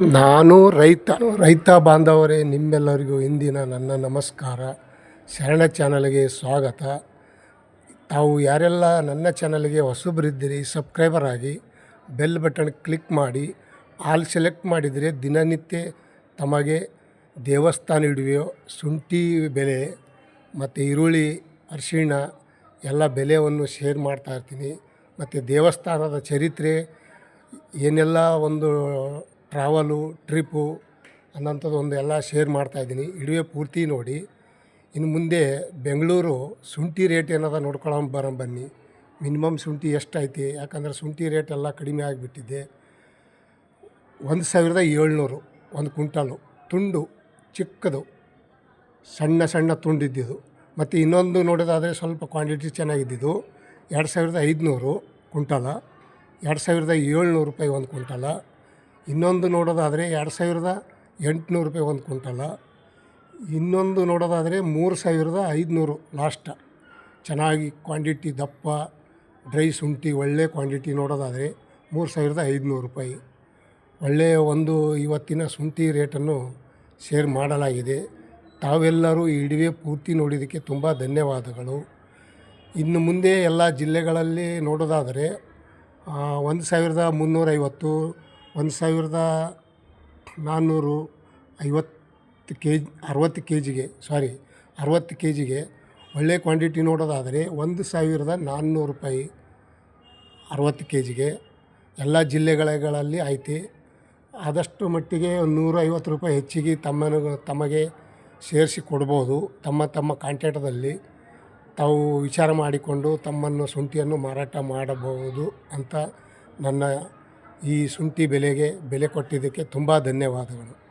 ನಾನು ರೈತ ರೈತ ಬಾಂಧವರೇ, ನಿಮ್ಮೆಲ್ಲರಿಗೂ ಇಂದಿನ ನನ್ನ ನಮಸ್ಕಾರ. ಶರಣ ಚಾನಲ್ಗೆ ಸ್ವಾಗತ. ತಾವು ಯಾರೆಲ್ಲ ನನ್ನ ಚಾನಲ್ಗೆ ಹೊಸಬರಿದ್ದೀರಿ, ಸಬ್ಸ್ಕ್ರೈಬರ್ ಆಗಿ ಬೆಲ್ ಬಟನ್ ಕ್ಲಿಕ್ ಮಾಡಿ, ಆಲ್ ಸೆಲೆಕ್ಟ್ ಮಾಡಿದರೆ ದಿನನಿತ್ಯ ತಮಗೆ ದೇವಸ್ಥಾನ ಇಡುವೆಯೋ, ಶುಂಠಿ ಬೆಲೆ ಮತ್ತು ಈರುಳ್ಳಿ, ಅರಿಶಿಣ ಎಲ್ಲ ಬೆಲೆಯನ್ನು ಶೇರ್ ಮಾಡ್ತಾಯಿರ್ತೀನಿ ಮತ್ತು ದೇವಸ್ಥಾನದ ಚರಿತ್ರೆ, ಏನೆಲ್ಲ ಒಂದು ಟ್ರಾವಲು, ಟ್ರಿಪ್ಪು ಅನ್ನೋಂಥದ್ದು ಒಂದು ಎಲ್ಲ ಶೇರ್ ಮಾಡ್ತಾಯಿದ್ದೀನಿ ಇಡುವೆ ಪೂರ್ತಿ ನೋಡಿ. ಇನ್ನು ಮುಂದೆ ಬೆಂಗಳೂರು ಶುಂಠಿ ರೇಟ್ ಏನದ ನೋಡ್ಕೊಳ್ಳೋಣ ಬರೋಣ ಬನ್ನಿ. ಮಿನಿಮಮ್ ಶುಂಠಿ ಎಷ್ಟೈತಿ? ಯಾಕಂದ್ರೆ ಶುಂಠಿ ರೇಟ್ ಎಲ್ಲ ಕಡಿಮೆ ಆಗಿಬಿಟ್ಟಿದೆ. ಒಂದು ಸಾವಿರದ ಏಳ್ನೂರು ಒಂದು ಕುಂಟಲು ತುಂಡು, ಚಿಕ್ಕದು, ಸಣ್ಣ ಸಣ್ಣ ತುಂಡಿದ್ದಿದ್ದು. ಮತ್ತು ಇನ್ನೊಂದು ನೋಡೋದಾದರೆ ಸ್ವಲ್ಪ ಕ್ವಾಂಟಿಟಿ ಚೆನ್ನಾಗಿದ್ದಿದ್ದು. ಎರಡು ಸಾವಿರದ ಐದುನೂರು ಕ್ವಿಂಟಾಲ. ಎರಡು ಸಾವಿರದ ಏಳ್ನೂರು ರೂಪಾಯಿ ಒಂದು ಕುಂಟಾಲ ಇನ್ನೊಂದು ನೋಡೋದಾದರೆ ಎರಡು ಸಾವಿರದ ಎಂಟುನೂರು ರೂಪಾಯಿ ಒಂದು ಕುಂಟಲ ಇನ್ನೊಂದು ನೋಡೋದಾದರೆ ಮೂರು ಸಾವಿರದ ಐದುನೂರು ಲಾಸ್ಟ. ಚೆನ್ನಾಗಿ ಕ್ವಾಂಟಿಟಿ ದಪ್ಪ, ಡ್ರೈ ಶುಂಠಿ, ಒಳ್ಳೆ ಕ್ವಾಂಟಿಟಿ ನೋಡೋದಾದರೆ ಮೂರು ಸಾವಿರದ ಐದುನೂರು ರೂಪಾಯಿ. ಒಳ್ಳೆಯ ಒಂದು ಇವತ್ತಿನ ಶುಂಠಿ ರೇಟನ್ನು ಶೇರ್ ಮಾಡಲಾಗಿದೆ. ತಾವೆಲ್ಲರೂ ಈ ಇಡುವೆ ಪೂರ್ತಿ ನೋಡಿದ್ದಕ್ಕೆ ತುಂಬ ಧನ್ಯವಾದಗಳು. ಇನ್ನು ಮುಂದೆ ಎಲ್ಲ ಜಿಲ್ಲೆಗಳಲ್ಲಿ ನೋಡೋದಾದರೆ ಒಂದು ಸಾವಿರದ ಮುನ್ನೂರೈವತ್ತು ಒಂದು ಸಾವಿರದ ನಾನ್ನೂರು ಐವತ್ತು ಕೆ ಜಿ ಅರವತ್ತು ಕೆ ಜಿಗೆ ಸಾರಿ ಅರವತ್ತು ಕೆ ಜಿಗೆ ಒಳ್ಳೆ ಕ್ವಾಂಟಿಟಿ ನೋಡೋದಾದರೆ ಒಂದು ಸಾವಿರದ ನಾನ್ನೂರು ರೂಪಾಯಿ ಅರವತ್ತು ಕೆ ಜಿಗೆ ಎಲ್ಲ ಜಿಲ್ಲೆಗಳಲ್ಲಿ ಐತಿ. ಆದಷ್ಟು ಮಟ್ಟಿಗೆ ಒಂದು ನೂರ ಐವತ್ತು ರೂಪಾಯಿ ಹೆಚ್ಚಿಗೆ ತಮ್ಮನ, ತಮಗೆ ಸೇರಿಸಿ ಕೊಡ್ಬೋದು. ತಮ್ಮ ತಮ್ಮ ಕಾಂಟ್ಯಾಕ್ಟದಲ್ಲಿ ತಾವು ವಿಚಾರ ಮಾಡಿಕೊಂಡು ತಮ್ಮನ್ನು ಶುಂಠಿಯನ್ನು ಮಾರಾಟ ಮಾಡಬಹುದು ಅಂತ ನನ್ನ ಈ ಶುಂಠಿ ಬೆಲೆಗೆ ಬೆಲೆ ಕೊಟ್ಟಿದ್ದಕ್ಕೆ ತುಂಬ ಧನ್ಯವಾದಗಳು.